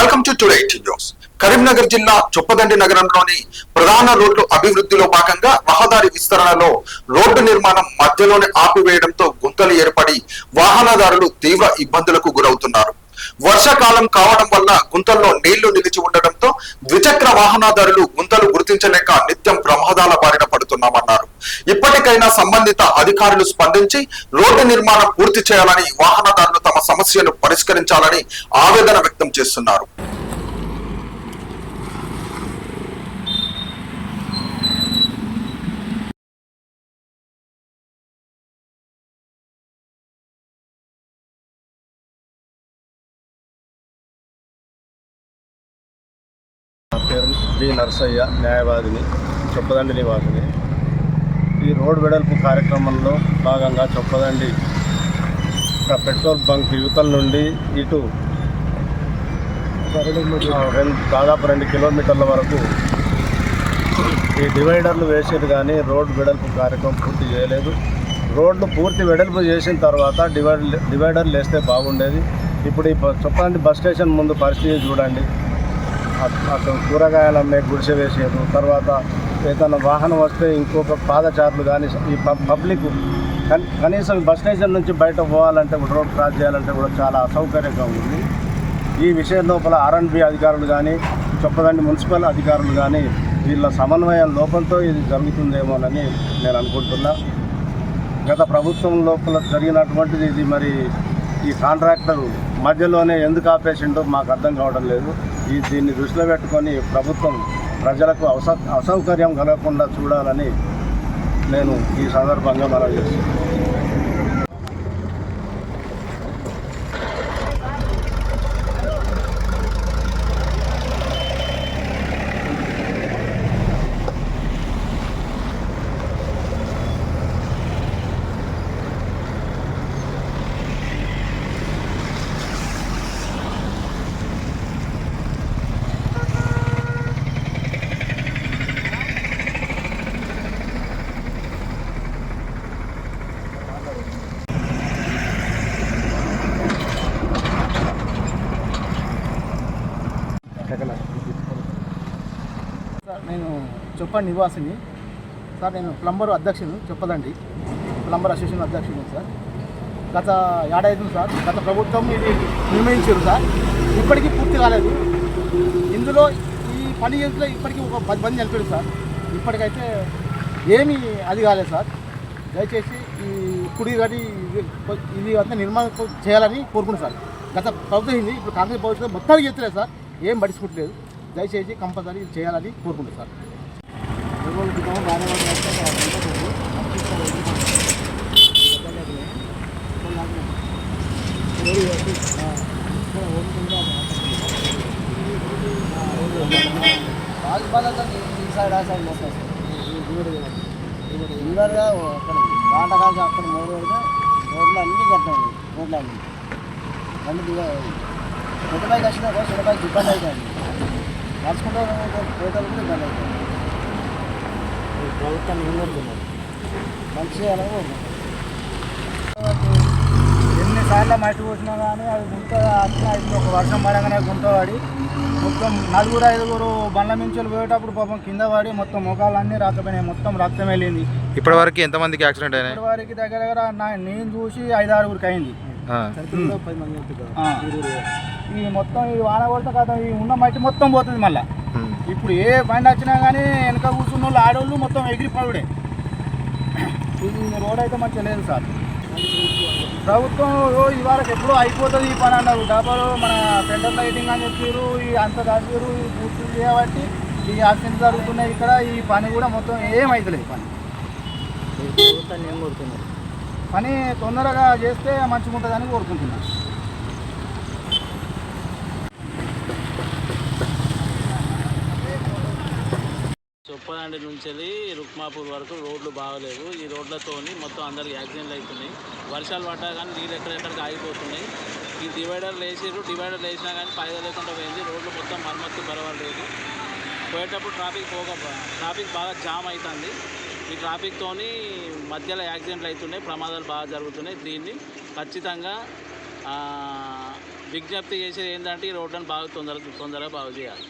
Welcome to today news Karimnagar జిల్లా చొప్పదండి నగరంలోని ప్రధాన రోడ్లు అభివృద్ధిలో భాగంగా రహదారి విస్తరణలో రోడ్డు నిర్మాణం మధ్యలోనే ఆపివేయడంతో గుంతలు ఏర్పడి వాహనదారులు తీవ్ర ఇబ్బందులకు గురవుతున్నారు. వర్షాకాలం కావడం వల్ల గుంతల్లో నీళ్ళు నిలిచి ఉండడంతో ద్విచక్ర వాహనదారులు గుంతలు గుర్తించలేక నిత్యం ప్రమాదాల ఇప్పటికైనా సంబంధిత అధికారులు స్పందించి రోడ్డు నిర్మాణం పూర్తి చేయాలని వాహనదారులు తమ సమస్యను పరిష్కరించాలని ఆవేదన వ్యక్తం చేస్తున్నారు. నా పేరు బి నరసయ్య న్యాయవాదిని చొప్పదండి నివాసిని రోడ్ వెడల్పు కార్యక్రమంలో భాగంగా చొప్పదండి. ఒక పెట్రోల్ బంక్ యువతల నుండి ఇటు రెండు దాదాపు రెండు కిలోమీటర్ల వరకు ఈ డివైడర్లు వేసేది కానీ రోడ్డు వెడల్పు కార్యక్రమం పూర్తి చేయలేదు. రోడ్లు పూర్తి వెడల్పు చేసిన తర్వాత డివైడ్ డివైడర్లు వేస్తే బాగుండేది. ఇప్పుడు ఈ చెప్పండి బస్ స్టేషన్ ముందు పరిస్థితి చూడండి. అక్కడ కూరగాయలు అమ్మే గుడిసె వేసేది తర్వాత ఏదైనా వాహనం వస్తే ఇంకొక పాదచారులు కానీ ఈ పబ్- పబ్లిక్ కనీసం బస్ స్టేషన్ నుంచి బయట పోవాలంటే కూడా రోడ్ క్రాస్ చేయాలంటే కూడా చాలా అసౌకర్యంగా ఉంది. ఈ విషయం లోపల ఆర్ఎండ్బి అధికారులు కానీ చొప్పదండి మున్సిపల్ అధికారులు కానీ వీళ్ళ సమన్వయం లోపంతో ఇది జరుగుతుందేమోనని నేను అనుకుంటున్నా. గత ప్రభుత్వం లోపల జరిగినటువంటిది ఇది మరి ఈ కాంట్రాక్టర్ మధ్యలోనే ఎందుకు ఆపేసిండో మాకు అర్థం కావడం లేదు. ఈ దీన్ని దృష్టిలో పెట్టుకొని ప్రభుత్వం ప్రజలకు అస అసౌకర్యం కలగకుండా చూడాలని నేను ఈ సందర్భంగా మనం చేస్తున్నాను సార్ నేను చొప్ప నివాసిని. సార్ నేను ప్లంబర్ అధ్యక్షుడు చెప్పదండి. ప్లంబర్ అసోసియేషన్ అధ్యక్షుడు సార్. గత ఏడాది సార్ గత ప్రభుత్వం ఇది నిర్ణయించారు సార్. ఇప్పటికీ పూర్తి కాలేదు. ఇందులో ఈ పని చేతిలో ఇప్పటికీ ఒక పది మంది చనిపోయారు సార్. ఇప్పటికైతే ఏమీ అది కాలేదు సార్. దయచేసి ఈ కుడి గడి ఇది ఇది అంతా నిర్మాణం చేయాలని కోరుకుంటున్నాను సార్. గత ప్రభుత్వం ఇప్పుడు కాంగ్రెస్ ప్రభుత్వం మొత్తానికి చెప్తలేదు సార్. ఏం పట్టించుకోవట్లేదు. దయచేసి కంపల్సరీ చేయాలని కోరుకుంటున్నాను సార్. ముందరగా అక్కడ వాటకాలు అక్కడ మూడు పెడితే రోడ్లు అన్నీ కట్టాలి రోడ్లు అన్నీ రెండు దిగా చెట్టుపైకి వచ్చినాక చెట్టుపైకి ఇబ్బంది అవుతుంది నడుచుకుంటే కూడా ఇబ్బంది అవుతుంది ప్రభుత్వం ఏం కోరుతున్నారు మంచిగా అని కోరుకుంటున్నాం ఎన్నిసార్లు మట్టి పోసినా కానీ అది గుంత అట్లా ఒక వర్షం పడగానే గుంత పడి మొత్తం నలుగురు ఐదుగురు బండ్ల మించులు పోయేటప్పుడు పాపం కింద పడి మొత్తం ముఖాలన్నీ రాకపోయినాయి. మొత్తం రక్తం వెళ్ళింది. ఇప్పటి వరకు ఎంతమందికి యాక్సిడెంట్ అయినాయి? ఇప్పటి వరకు దగ్గర దగ్గర నేను చూసి ఐదు ఆరుగురికి అయింది ఈ మొత్తం ఈ వాన కొడితే కదా ఈ ఉన్న మట్టి మొత్తం పోతుంది మళ్ళీ. ఉమ్. ఇప్పుడు ఏ బండి వచ్చినా కానీ వెనక కూర్చున్న వాళ్ళు ఆడవాళ్ళు మొత్తం ఎగిరి పడుడే ఇది రోడ్ అయితే మంచిగా లేదు సార్. ప్రభుత్వం ఓ ఇవాళ ఎప్పుడో అయిపోతుంది ఈ పని అన్నారు. డబ్బులు మన సెంటర్ లైటింగ్ అని చెప్పారు ఈ అంత దాచారు ఈ పూర్తి చేయబట్టి ఈ యాక్సిడెంట్ జరుగుతున్నాయి ఇక్కడ ఈ పని కూడా మొత్తం ఏమైతలేదు పని. ప్రభుత్వాన్ని ఏం కోరుతున్నారు? పని తొందరగా చేస్తే మంచిగా ఉంటుందని కోరుకుంటున్నాను చొప్పదండి నుంచి వెళ్ళి రుక్మాపూర్ వరకు రోడ్లు బాగలేవు ఈ రోడ్లతోని మొత్తం అందరికి యాక్సిడెంట్లు అవుతున్నాయి వర్షాలు పడ్డా కానీ నీళ్ళు ఎక్కడెక్కడికి ఆగిపోతున్నాయి. ఈ డివైడర్లు వేసిర్రు డివైడర్లు వేసినా కానీ ఫాయిదా లేకుండా పోయింది. రోడ్లు మొత్తం మరమ్మత్తు పర్వాలేదు పోయేటప్పుడు ట్రాఫిక్ పోక ట్రాఫిక్ బాగా జామ్ అవుతుంది ఈ ట్రాఫిక్తోని మధ్యలో యాక్సిడెంట్లు అవుతున్నాయి ప్రమాదాలు బాగా జరుగుతున్నాయి. దీన్ని ఖచ్చితంగా విజ్ఞప్తి చేసేది ఏంటంటే ఈ రోడ్లను బాగా తొందర తొందరగా బాగు చేయాలి.